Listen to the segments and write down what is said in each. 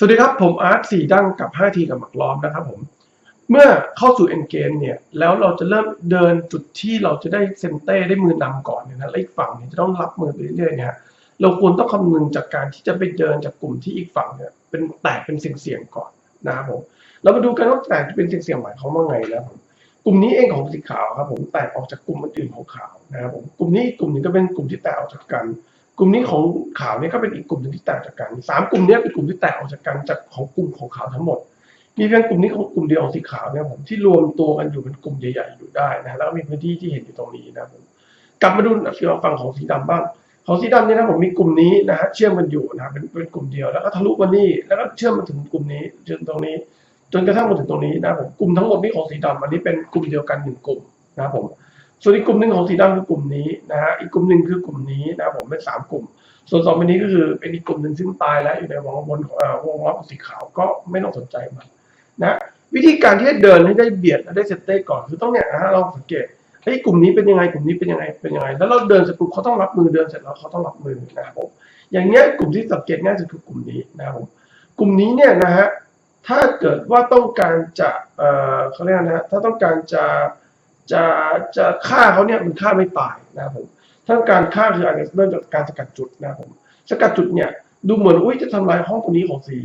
สวัสดีครับ ผมอาร์ตสี่ดั้งกับ 5 ทีกับหมักล้อมนะครับผม เมื่อเข้าสู่เอ็นเกมเนี่ย แล้วเราจะเริ่มเดินจุดที่เราจะได้เซนเต้ได้มือนำก่อนเนี่ยนะแล้วอีกฝั่งเนี่ยจะต้องรับมือไปเรื่อยๆเนี่ยฮะเราควรต้องคำนึงจากการที่จะไปเดินจากกลุ่มที่อีกฝั่งเนี่ยเป็นแตกเป็นเสี่ยงๆก่อนนะครับผมเรามาดูกันว่าแตกเป็นเสี่ยงๆหมายความว่าไงนะครับผมกลุ่มนี้เองของสีขาวครับผมแตกออกจากกลุ่มอื่นของขาวนะครับผมกลุ่มนี้กลุ่มหนึงก็เป็นกลุ่มที่แตกออกจากกัน กลุ่มนี้ของขาวเนี่ยก็เป็นอีกกลุ่มหนึ่งที่แตกจากกันสามกลุ่มนี้เป็นกลุ่มที่แตกออกจากกันจากของกลุ่มของขาวทั้งหมด มีเพียงกลุ่มนี้ของกลุ่มเดียวของสีขาวเนี่ยผมที่รวมตัวกันอยู่เป็นกลุ่มใหญ่ๆอยู่ได้นะแล้วก็มีพื้นที่ที่เห็นอยู่ตรงนี้นะผมกลับมาดูสีฝั่งของสีดำบ้าง ของสีดำเนี่ยนะผมมีกลุ่มนี้นะฮะเชื่อมกันอยู่นะเป็นเป็นกลุ่มเดียวแล้วก็ทะลุมานี่แล้วก็เชื่อมมาถึงกลุ่มนี้จนตรงนี้ จนกระทั่งมาถึงตรงนี้นะผมกลุ่มทั้งหมดนี้ของสีดำอันนี้เป็นกลุ่มเดียวกันหนึ่งกลุ่มนะผม ส่วนอีกกลุ่มหนึ่งของสีดำคือกลุ่มนี้นะฮะอีกกลุ่มหนึ่งคือกลุ่มนี้นะผมเป็นสามกลุ่ม ส่วนสองอันนี้ก็คือเป็นอีกกลุ่มหนึ่งซึ่งตายแล้วอยู่ในวงบนของวงล้อของสีขาวก็ไม่ต้องสนใจมันนะวิธีการที่จะเดินให้ได้เบียดและได้เซตเต้ก่อนคือต้องเนี่ยนะฮะเราสังเกตไอ้ยกลุ่มนี้เป็นยังไงกลุ่มนี้เป็นยังไงเป็นยังไง แล้วเราเดินเสร็จปุ๊บเขาต้องรับมือเดินเสร็จแล้วเขาต้องรับมือนะครับผมอย่างเงี้ยกลุ่มที่สังเกตง่ายสุดคือกลุ่มนี้นะครับผมกลุ่มนี้เนี่ยนะฮะถ้าเกิดว่าต้องการจะเอ่อเขาเรียกนะฮะถ้าต้องการจะ จะจะฆ่าเขาเนี่ยมันฆ่าไม่ตายนะครับผมถ้าการฆ่าคืออาจจะเริ่มจากการสกัดจุดนะครับผมสกัดจุดเนี่ยดูเหมือนอุ้ยจะทำลายห้องตรงนี้ของสี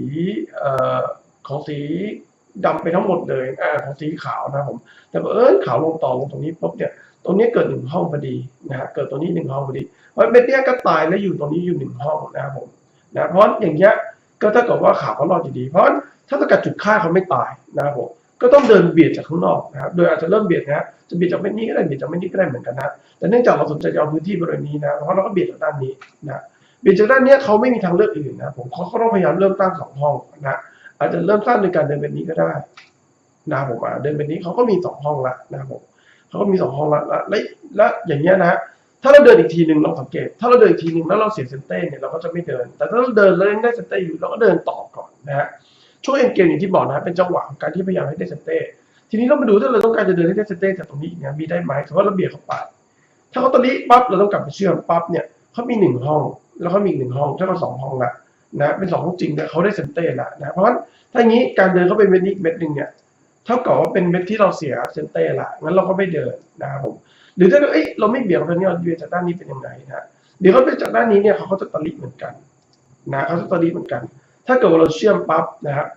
เอ่อของสีดำไปทั้งหมดเลยอ่าของสีขาวนะครับผม แต่เอิญขาวลงต่อลงตรงนี้ปุ๊บเนี่ยตรงนี้เกิดหนึ่งห้องพอดีนะฮะเกิดตรงนี้หนึ่งห้องพอดีเพราะเม็ดเนี้ยก็ตายแล้วอยู่ตรงนี้อยู่หนึ่งห้องนะครับผมนะเพราะอย่างเงี้ยก็ถ้าเกิดว่าขาวเขารอดอยู่ดี เพราะถ้าสกัดจุดฆ่าเขาไม่ตายนะครับผม ก็ต้องเดินเบียดจากข้างนอกนะครับ โดยอาจจะเริ่มเบียดนะฮะจะเบียดจากเม็ดนี้ก็ได้เบียดจากเม็ดนี้ก็ได้เหมือนกันนะ แต่เนื่องจากเราสนใจจะเอาพื้นที่บริเวณนี้นะเพราะเราก็เบียดจากด้านนี้นะเบียดจากด้านนี้เขาไม่มีทางเลือกอื่นนะผมเขาก็ต้องพยายามเริ่มตั้งสองห้องนะอาจจะเริ่มสร้งโดยการเดินแบบนี้ก็ได้นะผมอะเดินแบบนี้เขาก็มีสองห้องละนะผมเขาก็มีสองห้องละและและละอย่างเงี้ยนะถ้าเราเดินอีกทีหนึ่งลองสังเกต ถ้าเราเดินอีกทีหนึ่งแล้วเราเสียเซนเต้เนี่ยเราก็จะไม่เดิน แต่ถ้าเราเดินแล้วยังได้เซนเต้อยู่เราก็เดินต่อก่อนนะฮะ ช่วงเอ็นเกมอย่างที่บอกนะเป็นจังหวะของการที่พยายามให้ได้เซนเต้ทีนี้เรามาดูถ้าเราต้องการจะเดินให้ได้เซนเต้จากตรงนี้เนี่ยมีได้ไหมสมมติว่าเราเบียดเข้าไปถ้าเขาตอนนี้ปั๊บเราต้องกลับไปเชื่อมปั๊บเนี่ยเขามีหนึ่งห้อง แล้วเขามีอีกหนึ่งห้องถ้าเขาสองห้องละนะเป็นสองห้องจริงเนี่ยเขาได้เซนเต้ละนะเพราะฉะนั้นถ้าอย่างนี้การเดินเข้าไปเม็ดนี้อีกเม็ดหนึ่งเนี่ยเท่ากับว่าเป็นเม็ดที่เราเสียเซนเต้ละงั้นเราก็ไม่เดินนะครับผมหรือถ้าเกิดเอ้ยเราไม่เบี่ยงไปเนี่ยเราเบี่ยงจากด้านนี้เป็นยังไงนะเดี๋ยวเขาไปจากด้านนี้เนี่ยเขาก็จะตะลิเหมือนกันนะเขาจะตะลิเหมือนกัน ถ้าเกิดว่าเราเชื่อมปั๊บนะฮะ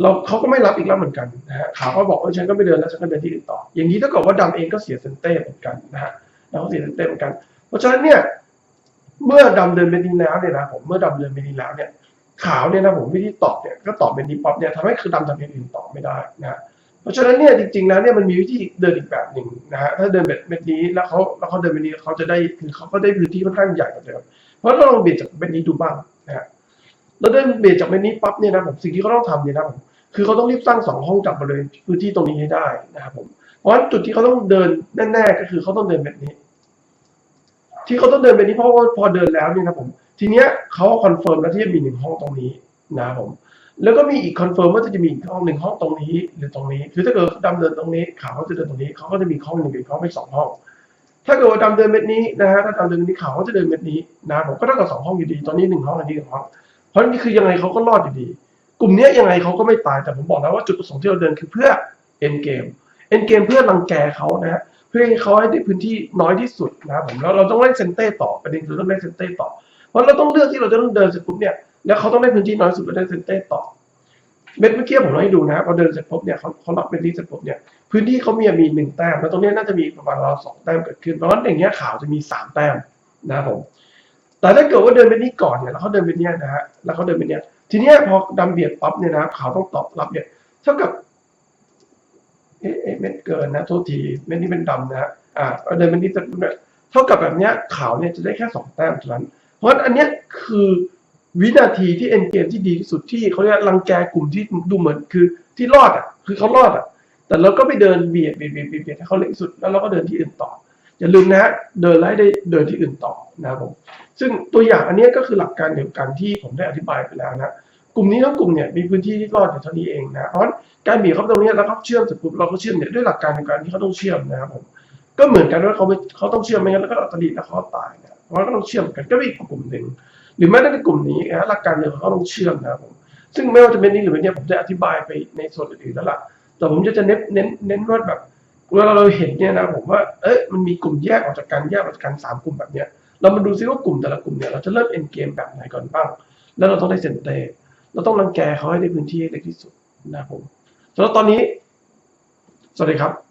เราเขาก็ไม่รับอีกแล้วเหมือนกันนะฮะขาวก็บอกว่าฉันก็ไม่เดินแล้วฉันก็เดินที่อื่นต่อ อย่างนี้ถ้าเกิดว่าดำเองก็เสียเซนเต้เหมือนกันนะฮะแล้วก็เสียเซนเต็มเหมือนกัน เพราะฉะนั้นเนี่ยเมื่อดำเดินเป็นดินแล้วเนี่ยนะผมเมื่อดำเดินเป็นดินแล้วเนี่ยขาวเนี่ยนะผมวิธีตอบเนี่ยก็ตอบเป็นดีป๊อปเนี่ยทำให้คือดำทำอย่างอื่นตอบไม่ได้นะเพราะฉะนั้นเนี่ยจริงๆแล้วเนี่ยมันมีวิธีเดินอีกแบบหนึ่งนะฮะถ้าเดินแบบแบบนี้แล้วเขาแล้วเขาเดินแบบนี้เขาจะได้คือเขาก็ได้พื้นที่ค่อนข้างใหญ่กว่าเดิมเพราะเราลองเบียดจากแบบนี้ดูบ้างนะฮะ แล้วเดินเบียดจากแบบนี้ปั๊บเนี่ยนะผมสิ่งที่เขาต้องทำเนี่ยนะผมคือเขาต้องรีบสร้างสองห้องจากบริเวณพื้นที่ตรงนี้ให้ได้นะครับผมเพราะฉะนั้นจุดที่เขาต้องเดินแน่ๆก็คือเขาต้องเดินแบบนี้ ที่เขาต้องเดินไปนี้เพราะว่าพอเดินแล้วเนี่ยนะผมทีเนี้ยเขาคอนเฟิร์มแล้วที่จะมีหนึ่งห้องตรงนี้นะครับผมแล้วก็มีอีกคอนเฟิร์มว่าจะมีอีกห้องหนึ่งห้องตรงนี้หรือตรงนี้ คือถ้าเกิดดำเดินตรงนี้ขาวเขาจะเดินตรงนี้เขาก็จะมีห้องหนึ่งอีกห้องเป็นสองห้อง ถ้าเกิดว่าดำเดินเม็ดนี้นะฮะถ้าดำเดินเม็ดนี้ขาวเขาจะเดินเม็ดนี้นะผมก็เท่ากับสองห้องอยู่ดีตอนนี้หนึ่งห้องอันนี้หนึ่งห้อง เพราะนี่คือยังไงเขาก็รอดอยู่ดี กลุ่มเนี้ยยังไงเขาก็ไม่ตายแต่ผมบอกแล้วว่าจุดประสงค์ที่เราเดินคือเพื่อเอ็นเกมเอ็นเกมเพื่อรังแกเขานะฮะเพื่อให้เขาให้ได้พื้นที่น้อยที่สุดนะผมแล้วเราต้องเล่นเซนเต้ต่อประเด็นคือต้องเล่นเซนเต้ต่อ เพราะเราต้องเลือกที่เราจะต้องเดินเสร็จปุ๊บเนี่ยแล้วเขาต้องได้พื้นที่น้อยสุดแล้วได้เซนเต้ต่อเม็ดเมื่อกี้ผมให้ดูนะพอเดินเสร็จปุ๊บเนี่ยเขาเขารับเป็นที่เสร็จปุ๊บเนี่ยพื้นที่เขามีมีหนึ่งแต้มแล้วตรงเนี้ยน่าจะมีประมาณเราสองแต้มเกิดขึ้นเพราะฉะนั้นอย่างเงี้ยขาวจะมีสามแต้มนะผม แต่ถ้าเกิดว่าเดินไปนี้ก่อนเนี่ยแล้วเขาเดินไปเนี้ยนะฮะแล้วเขาเดินไปเนี้ยทีเนี้ยพอดำเบียดปั๊บเนี่ยนะเขาต้องตอบรับเนี่ยเท่ากับเอ๊ะเอ๊ะเม็ดเกินนะโทษทีเม็ดนี้เป็นดำนะฮะอ่าเดินเม็ดนี้จะเท่ากับแบบเนี้ยขาวเนี่ยจะได้แค่สองแต้มเท่านั้น เพราะอันเนี้ยคือวินาทีที่เอ็นเกมที่ดีที่สุดที่เขาเรียกรังแกกลุ่มที่ดูเหมือนคือที่รอดอะคือเขารอดอะแต่เราก็ไปเดินเบียดเบียดเบียดเบียดเบียดให้เขาเล็กสุดแล้วเราก็เดินที่อื่นต่อ อย่าลืมนะฮะเดินไล่ได้เดินที่อื่นต่อนะครับผมซึ่งตัวอย่างอันนี้ก็คือหลักการเดียวกันที่ผมได้อธิบายไปแล้วนะกลุ่มนี้ทั้งกลุ่มเนี่ยมีพื้นที่ที่รอดอยู่เท่านี้เองนะเพราะการบีบเข้าตรงนี้แล้วเขาเชื่อมเสร็จปุ๊บเราก็เชื่อมเนี่ยด้วยหลักการในการที่เขาต้องเชื่อมนะครับผมก็เหมือนกันว่าเขาเขาต้องเชื่อมไม่งั้นแล้วก็ตะลีแล้วเขาตายนะเพราะว่าก็ต้องเชื่อมกันก็เป็นอีกกลุ่มหนึ่งหรือแม้แต่ในกลุ่มนี้นะหลักการเดียวเขาต้องเชื่อมนะครับผมซึ่งไม่ว่าจะเป็นนี้หรือเป็นนี้ผมจะอธิบายไปในส่วนอื่นๆแล้วล่ะแต่ผมจะจะเน้นเน้นเน้นว่าแบบ เวลาเราเห็นเนี่ยนะผมว่าเอ๊ะมันมีกลุ่มแยกออกจากกันแยกออกจากกันสามกลุ่มแบบเนี้ยเรามาดูซิว่ากลุ่มแต่ละกลุ่มเนี่ยเราจะเริ่มเอ็นเกมแบบไหนก่อนบ้าง แล้วเราต้องได้เซนเตเราต้องรังแกเขาให้ได้พื้นที่ให้เล็กที่สุดนะผมสำหรับตอนนี้ สวัสดีครับ